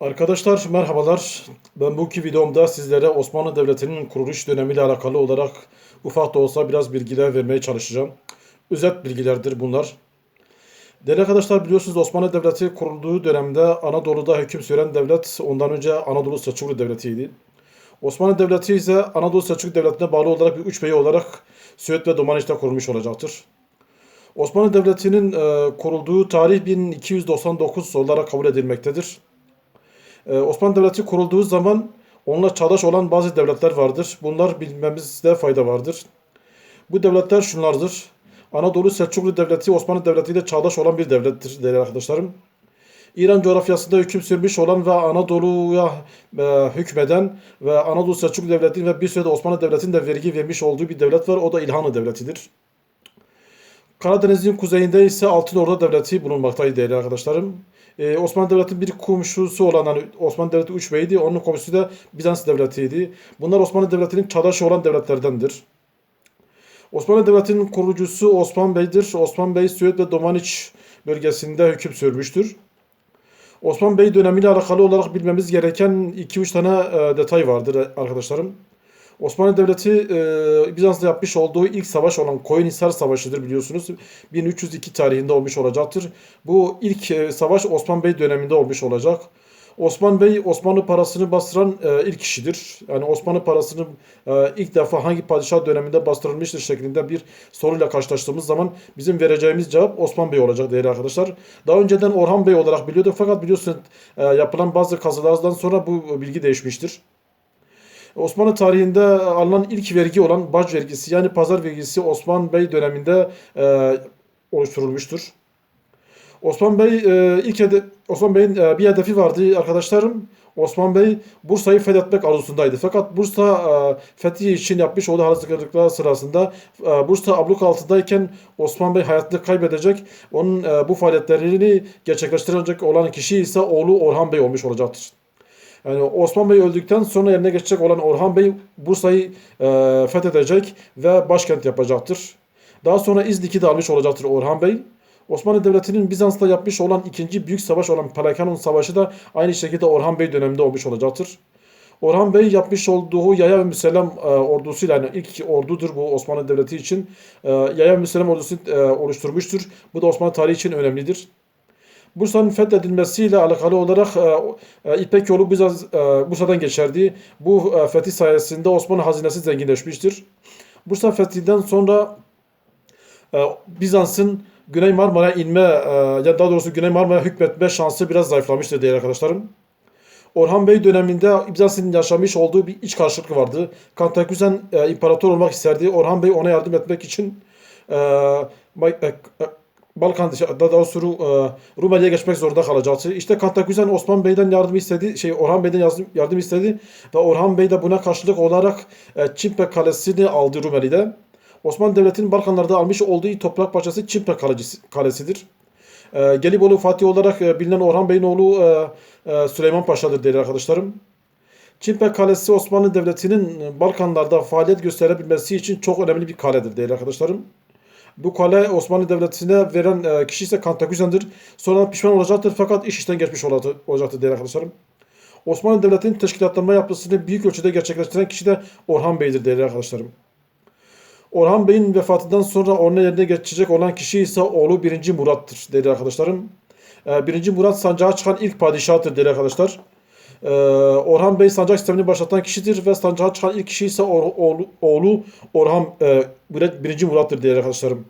Arkadaşlar merhabalar. Ben bugünkü videomda sizlere Osmanlı Devleti'nin kuruluş dönemiyle alakalı olarak ufak da olsa biraz bilgiler vermeye çalışacağım. Özet bilgilerdir bunlar. Değerli arkadaşlar biliyorsunuz Osmanlı Devleti kurulduğu dönemde Anadolu'da hüküm süren devlet ondan önce Anadolu Selçuklu Devleti'ydi. Osmanlı Devleti ise Anadolu Selçuklu Devleti'ne bağlı olarak bir üç beyi olarak Söğüt ve Domaniç'te kurulmuş olacaktır. Osmanlı Devleti'nin e, kurulduğu tarih 1299 olarak kabul edilmektedir. Ee, Osmanlı Devleti kurulduğu zaman onunla çağdaş olan bazı devletler vardır. Bunlar bilmemizde fayda vardır. Bu devletler şunlardır. Anadolu Selçuklu Devleti Osmanlı Devleti ile çağdaş olan bir devlettir değerli arkadaşlarım. İran coğrafyasında hüküm sürmüş olan ve Anadolu'ya e, hükmeden ve Anadolu Selçuklu Devleti ve bir sürede Osmanlı Devleti'nin de vergi vermiş olduğu bir devlet var. O da İlhanlı Devleti'dir. Karadeniz'in kuzeyinde ise Altınordu Devleti bulunmaktaydı değerli arkadaşlarım. Ee, Osmanlı Devleti'nin bir komşusu olan hani Osmanlı Devleti Üç Bey'di. Onun komşusu da Bizans Devleti'ydi. Bunlar Osmanlı Devleti'nin çağdaşı olan devletlerdendir. Osmanlı Devleti'nin kurucusu Osman Bey'dir. Osman Bey Söğüt ve Domaniç bölgesinde hüküm sürmüştür. Osman Bey dönemiyle alakalı olarak bilmemiz gereken 2-3 tane e, detay vardır arkadaşlarım. Osmanlı Devleti e, Bizans'ta yapmış olduğu ilk savaş olan Koyunhisar Savaşı'dır biliyorsunuz. 1302 tarihinde olmuş olacaktır. Bu ilk e, savaş Osman Bey döneminde olmuş olacak. Osman Bey Osmanlı parasını bastıran e, ilk kişidir. Yani Osmanlı parasını e, ilk defa hangi padişah döneminde bastırılmıştır şeklinde bir soruyla karşılaştığımız zaman bizim vereceğimiz cevap Osman Bey olacak değerli arkadaşlar. Daha önceden Orhan Bey olarak biliyorduk fakat biliyorsunuz e, yapılan bazı kazılardan sonra bu bilgi değişmiştir. Osmanlı tarihinde alınan ilk vergi olan bac vergisi yani pazar vergisi Osman Bey döneminde e, oluşturulmuştur. Osman Bey e, ilk hedef, Osman Bey'in e, bir hedefi vardı arkadaşlarım. Osman Bey Bursa'yı fethetmek arzusundaydı. Fakat Bursa e, fethi için yapmış olduğu hazırlıklar sırasında e, Bursa abluk altındayken Osman Bey hayatını kaybedecek. Onun e, bu faaliyetlerini gerçekleştirecek olan kişi ise oğlu Orhan Bey olmuş olacaktır. Yani Osman Bey öldükten sonra yerine geçecek olan Orhan Bey Bursa'yı e, fethedecek ve başkent yapacaktır. Daha sonra İznik'i de almış olacaktır Orhan Bey. Osmanlı Devleti'nin Bizans'ta yapmış olan ikinci büyük savaş olan Pelekanon Savaşı da aynı şekilde Orhan Bey döneminde olmuş olacaktır. Orhan Bey yapmış olduğu Yaya ve Müsellem e, ordusuyla yani ilk ordudur bu Osmanlı Devleti için. E, Yaya ve Müsellem ordusunu e, oluşturmuştur. Bu da Osmanlı tarihi için önemlidir. Bursa'nın fethedilmesiyle alakalı olarak e, e, İpek yolu e, Bursa'dan geçerdi. Bu fethi sayesinde Osmanlı hazinesi zenginleşmiştir. Bursa fethinden sonra Bizans'ın Güney Marmara'ya inme, ya daha doğrusu Güney Marmara'ya hükmetme şansı biraz zayıflamıştır değerli arkadaşlarım. Orhan Bey döneminde Bizans'ın yaşamış olduğu bir iç karşılık vardı. Kantaküsen e, imparator olmak isterdi. Orhan Bey ona yardım etmek için Balkan daha doğrusu e, Rumeli'ye geçmek zorunda kalacaktı. İşte Kantaküsen Osman Bey'den yardım istedi, şey Orhan Bey'den yardım, istedi ve Orhan Bey de buna karşılık olarak e, Çimpe Kalesi'ni aldı Rumeli'de. Osmanlı Devleti'nin Balkanlarda almış olduğu toprak parçası Çimpe Kalesi'dir. E, Gelibolu Fatih olarak bilinen Orhan Bey'in oğlu Süleyman Paşa'dır değerli arkadaşlarım. Çimpe Kalesi Osmanlı Devleti'nin Balkanlarda faaliyet gösterebilmesi için çok önemli bir kaledir değerli arkadaşlarım. Bu kale Osmanlı Devleti'ne veren e, kişi ise Kantaküzen'dir. Sonra pişman olacaktır fakat iş işten geçmiş olacaktır değerli arkadaşlarım. Osmanlı Devleti'nin teşkilatlanma yapısını büyük ölçüde gerçekleştiren kişi de Orhan Bey'dir değerli arkadaşlarım. Orhan Bey'in vefatından sonra onun yerine geçecek olan kişi ise oğlu 1. Murat'tır değerli arkadaşlarım. 1. E, Murat sancağa çıkan ilk padişahtır değerli arkadaşlar. E, Orhan Bey sancak sistemini başlatan kişidir ve sancağa çıkan ilk kişi ise oğlu, oğlu Orhan e, 1. Murat'tır değerli arkadaşlarım.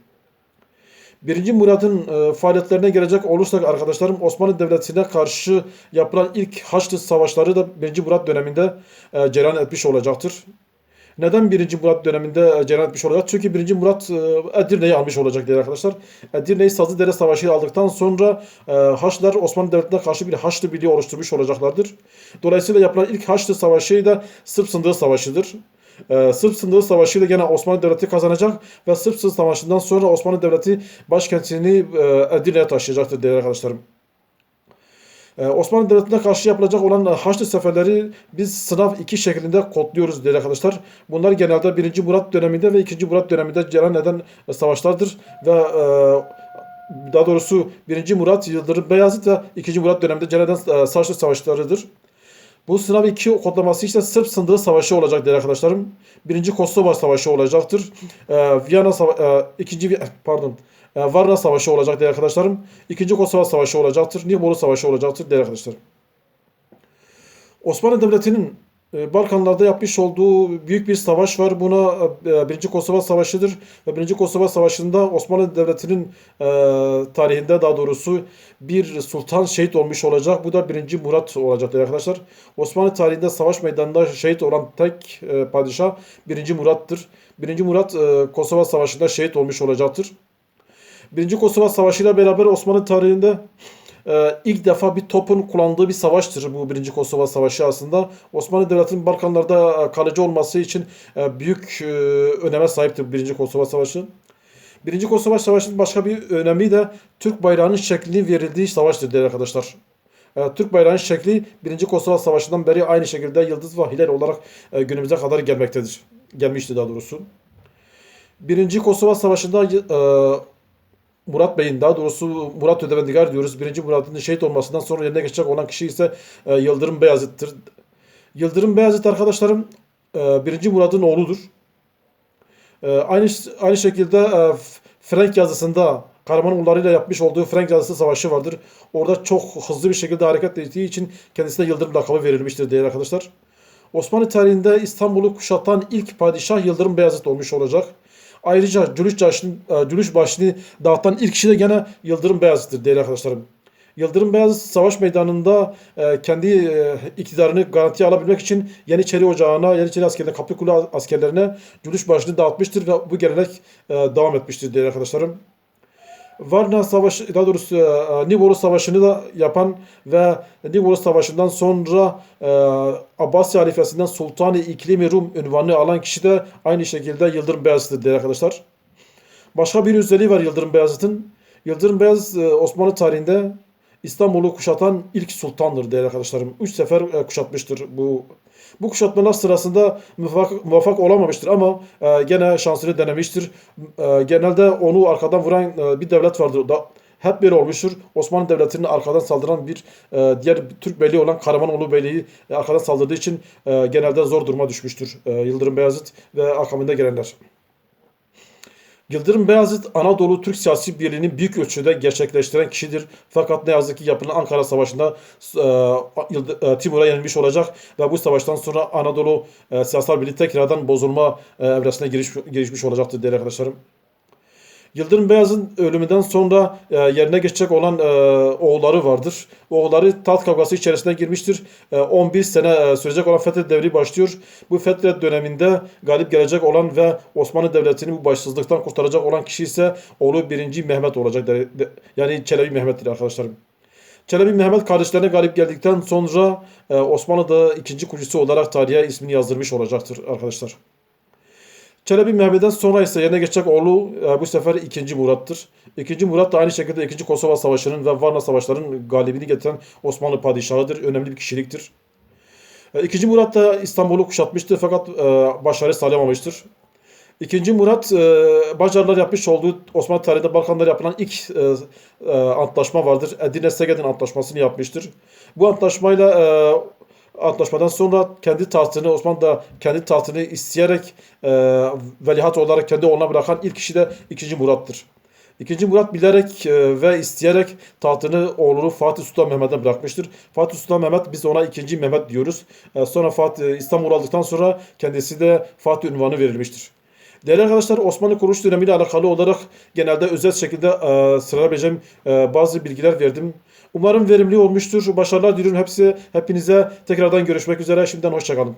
1. Murat'ın e, faaliyetlerine gelecek olursak arkadaşlarım Osmanlı Devleti'ne karşı yapılan ilk Haçlı Savaşları da 1. Murat döneminde e, cereyan etmiş olacaktır. Neden 1. Murat döneminde e, cereyan etmiş olacak? Çünkü 1. Murat e, Edirne'yi almış olacak değerli arkadaşlar. Edirne'yi Sazlıdere Savaşı aldıktan sonra e, Haçlılar Osmanlı Devleti'ne karşı bir Haçlı Birliği oluşturmuş olacaklardır. Dolayısıyla yapılan ilk Haçlı Savaşı da Sırp Sındığı Savaşı'dır. Ee, Sırp Sındığı Savaşı ile gene Osmanlı Devleti kazanacak ve Sırp Sındığı Savaşı'ndan sonra Osmanlı Devleti başkentini e, Edirne'ye taşıyacaktır değerli arkadaşlarım. Ee, Osmanlı Devleti'ne karşı yapılacak olan Haçlı seferleri biz sınav iki şeklinde kodluyoruz değerli arkadaşlar. Bunlar genelde 1. Murat döneminde ve 2. Murat döneminde cereyan eden savaşlardır ve e, daha doğrusu 1. Murat Yıldırım Beyazıt ve 2. Murat döneminde Cenevre'den e, Saçlı Savaşları'dır. Bu sınav 2 kodlaması işte Sırp Sındığı Savaşı olacak değerli arkadaşlarım. 1. Kosova Savaşı olacaktır. E, Viyana Sava- e, 2. pardon Varna Savaşı olacak değerli arkadaşlarım. 2. Kosova Savaşı olacaktır. Nibolu Savaşı olacaktır değerli arkadaşlarım. Osmanlı Devleti'nin e, Balkanlarda yapmış olduğu büyük bir savaş var. Buna e, Birinci Kosova Savaşı'dır. Ve Birinci Kosova Savaşı'nda Osmanlı Devleti'nin e, tarihinde daha doğrusu bir sultan şehit olmuş olacak. Bu da Birinci Murat olacaktır arkadaşlar. Osmanlı tarihinde savaş meydanında şehit olan tek e, padişah Birinci Murat'tır. Birinci Murat e, Kosova Savaşı'nda şehit olmuş olacaktır. Birinci Kosova Savaşı ile beraber Osmanlı tarihinde ee, ilk defa bir topun kullandığı bir savaştır bu Birinci Kosova Savaşı aslında. Osmanlı Devleti'nin Balkanlarda e, kalıcı olması için e, büyük e, öneme sahiptir Birinci Kosova Savaşı. Birinci Kosova Savaşı'nın başka bir önemi de Türk bayrağının şeklinin verildiği savaştır değerli arkadaşlar. E, Türk bayrağının şekli Birinci Kosova Savaşı'ndan beri aynı şekilde yıldız ve hilal olarak e, günümüze kadar gelmektedir. Gelmişti daha doğrusu. Birinci Kosova Savaşı'nda e, Murat Bey'in daha doğrusu Murat Ödevendigar diyoruz. Birinci Murat'ın şehit olmasından sonra yerine geçecek olan kişi ise e, Yıldırım Beyazıt'tır. Yıldırım Beyazıt arkadaşlarım e, birinci Murat'ın oğludur. E, aynı aynı şekilde e, Frank yazısında Karamanoğulları'yla yapmış olduğu Frank yazısı savaşı vardır. Orada çok hızlı bir şekilde hareket ettiği için kendisine Yıldırım lakabı verilmiştir değerli arkadaşlar. Osmanlı tarihinde İstanbul'u kuşatan ilk padişah Yıldırım Beyazıt olmuş olacak. Ayrıca Cülüş Cülüş başını dağıtan ilk kişi de gene Yıldırım Beyazıt'tır değerli arkadaşlarım. Yıldırım Beyazıt savaş meydanında e, kendi e, iktidarını garantiye alabilmek için Yeniçeri Ocağı'na, Yeniçeri askerlerine, Kaplıkule askerlerine Cülüş başını dağıtmıştır ve bu gelenek e, devam etmiştir değerli arkadaşlarım. Varna Savaşı, daha doğrusu e, Nibolu Savaşı'nı da yapan ve Nibolu Savaşı'ndan sonra e, Abbasi halifesinden Sultan-ı İklimi Rum ünvanını alan kişi de aynı şekilde Yıldırım Beyazıt'dır değerli arkadaşlar. Başka bir özelliği var Yıldırım Beyazıt'ın. Yıldırım Beyazıt e, Osmanlı tarihinde İstanbul'u kuşatan ilk sultandır değerli arkadaşlarım. Üç sefer e, kuşatmıştır bu bu kuşatmalar sırasında muvaffak, muvaffak olamamıştır ama e, gene şansını denemiştir. E, genelde onu arkadan vuran e, bir devlet vardır. Da, hep böyle olmuştur. Osmanlı Devleti'nin arkadan saldıran bir e, diğer Türk beyliği olan Karamanoğlu Beyliği e, arkadan saldırdığı için e, genelde zor duruma düşmüştür e, Yıldırım Beyazıt ve akabinde gelenler. Yıldırım Beyazıt Anadolu Türk siyasi birliğini büyük ölçüde gerçekleştiren kişidir. Fakat ne yazık ki yapılan Ankara Savaşı'nda e, e, Timur'a yenilmiş olacak ve bu savaştan sonra Anadolu e, siyasal birliği tekrardan bozulma e, evresine giriş, girişmiş olacaktır değerli arkadaşlarım. Yıldırım Beyaz'ın ölümünden sonra e, yerine geçecek olan e, oğulları vardır. Oğulları taht kavgası içerisine girmiştir. E, 11 sene e, sürecek olan Fetret devri başlıyor. Bu Fetret döneminde galip gelecek olan ve Osmanlı Devleti'ni bu başsızlıktan kurtaracak olan kişi ise oğlu 1. Mehmet olacak. De- de- yani Çelebi Mehmet'tir arkadaşlarım. Çelebi Mehmet kardeşlerine galip geldikten sonra e, Osmanlı'da ikinci kurucusu olarak tarihe ismini yazdırmış olacaktır arkadaşlar. Çelebi Mehmet'ten sonra ise yerine geçecek oğlu e, bu sefer 2. Murat'tır. 2. Murat da aynı şekilde 2. Kosova Savaşı'nın ve Varna Savaşları'nın galibini getiren Osmanlı padişahıdır. Önemli bir kişiliktir. E, 2. Murat da İstanbul'u kuşatmıştır fakat e, başarı sağlayamamıştır. İkinci Murat, e, Macarlar yapmış olduğu Osmanlı tarihinde Balkanlarda yapılan ilk e, e, antlaşma vardır. Edirne Segedin antlaşmasını yapmıştır. Bu antlaşmayla e, antlaşmadan sonra kendi tahtını Osmanlı da kendi tahtını isteyerek e, veliaht olarak kendi oğluna bırakan ilk kişi de 2. Murat'tır. İkinci Murat bilerek e, ve isteyerek tahtını oğlunu Fatih Sultan Mehmet'e bırakmıştır. Fatih Sultan Mehmet biz ona ikinci Mehmet diyoruz. E, sonra Fatih İstanbul aldıktan sonra kendisi de Fatih unvanı verilmiştir. Değerli arkadaşlar Osmanlı kuruluş dönemiyle alakalı olarak genelde özel şekilde e, sıralayabileceğim e, bazı bilgiler verdim. Umarım verimli olmuştur. Başarılar diliyorum hepsi hepinize. Tekrardan görüşmek üzere. Şimdiden hoşçakalın.